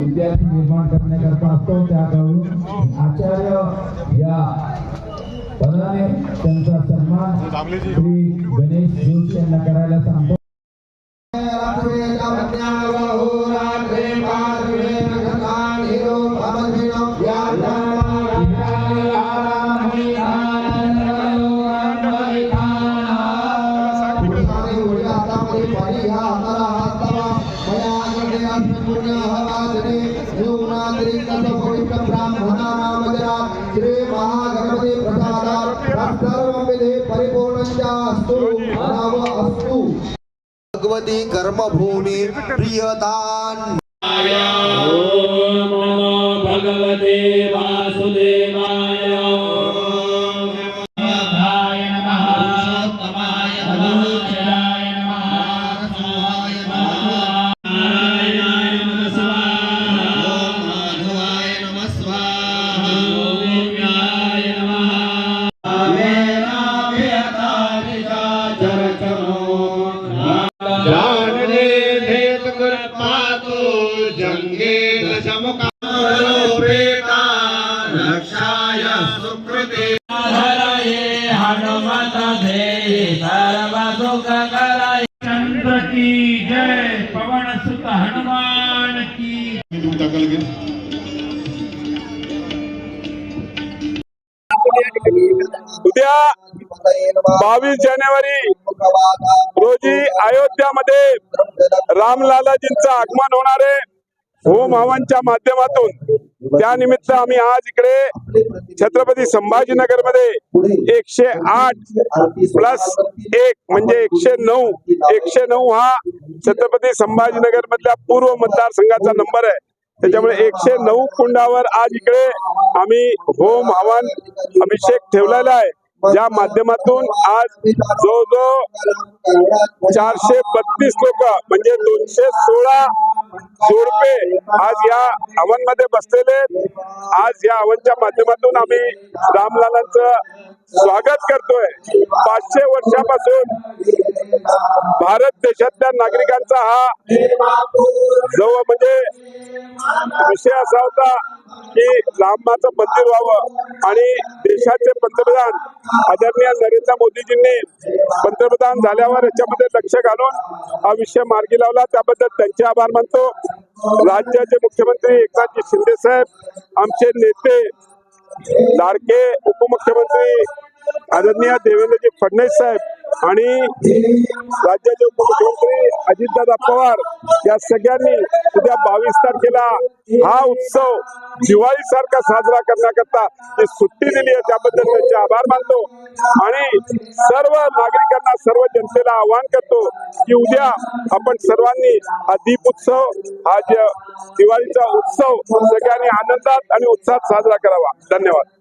विद्यार्थी निर्माण करण्याकरता असतो त्याकडून आचार्य या पदाने त्यांचा सन्मान श्री गणेश जोशी यांना करायला सांगतो श्री महागणपती भगवती कर्मभूमी प्रियदान। जंगे दशमुखारो प्रेता रक्षाय सुकृते। हरये हनुमत धेहि सर्व सुख कराय चंद्र की जय पवन सुत हनुमान की उद्या बावीस जानेवारी रोजी अयोध्यामध्ये रामलालाजींचं आगमन होणार आहे. होम हवनच्या माध्यमातून. त्यानिमित्त आम्ही आज इकडे छत्रपती संभाजीनगरमध्ये एकशे आठ प्लस एक म्हणजे एकशे नऊ. एकशे नऊ हा छत्रपती संभाजीनगर मधल्या पूर्व मतदारसंघाचा नंबर आहे. त्याच्यामुळे एकशे नऊ कुंडावर आज इकडे आम्ही होम हवन अभिषेक ठेवलेला आहे. ज्या माध्यमातून आज जो जो चारशे बत्तीस लोक म्हणजे दोनशे सोळा जोडपे आज या हवनमध्ये बसलेले आहेत. आज या हवनच्या माध्यमातून आम्ही रामलालांचं स्वागत करतोय पाचशे वर्षापासून भारत देशातल्या नागरिकांचा हा जवळ म्हणजे विषय असा होता की लांबाचं मंदिर व्हावं आणि देशाचे पंतप्रधान आदरणीय नरेंद्र मोदीजींनी पंतप्रधान झाल्यावर याच्यामध्ये लक्ष घालून हा विषय मार्गी लावला. त्याबद्दल त्यांचे आभार मानतो. राज्याचे मुख्यमंत्री एकनाथजी शिंदे साहेब आमचे नेते लाडके उपमुख्यमंत्री आदरणीय देवेंद्रजी फडणवीस साहेब आणि राज्याचे उपमुख्यमंत्री अजितदादा पवार या सगळ्यांनी उद्या बावीस तारखेला हा उत्सव दिवाळी सारखा साजरा करण्याकरता जी सुट्टी दिली आहे त्याबद्दल त्यांचे आभार मानतो. आणि सर्व नागरिकांना सर्व जनतेला आवाहन करतो की उद्या आपण सर्वांनी हा दीप उत्सव हा ज दिवाळीचा उत्सव सगळ्यांनी आनंदात आणि उत्साहात साजरा करावा. धन्यवाद.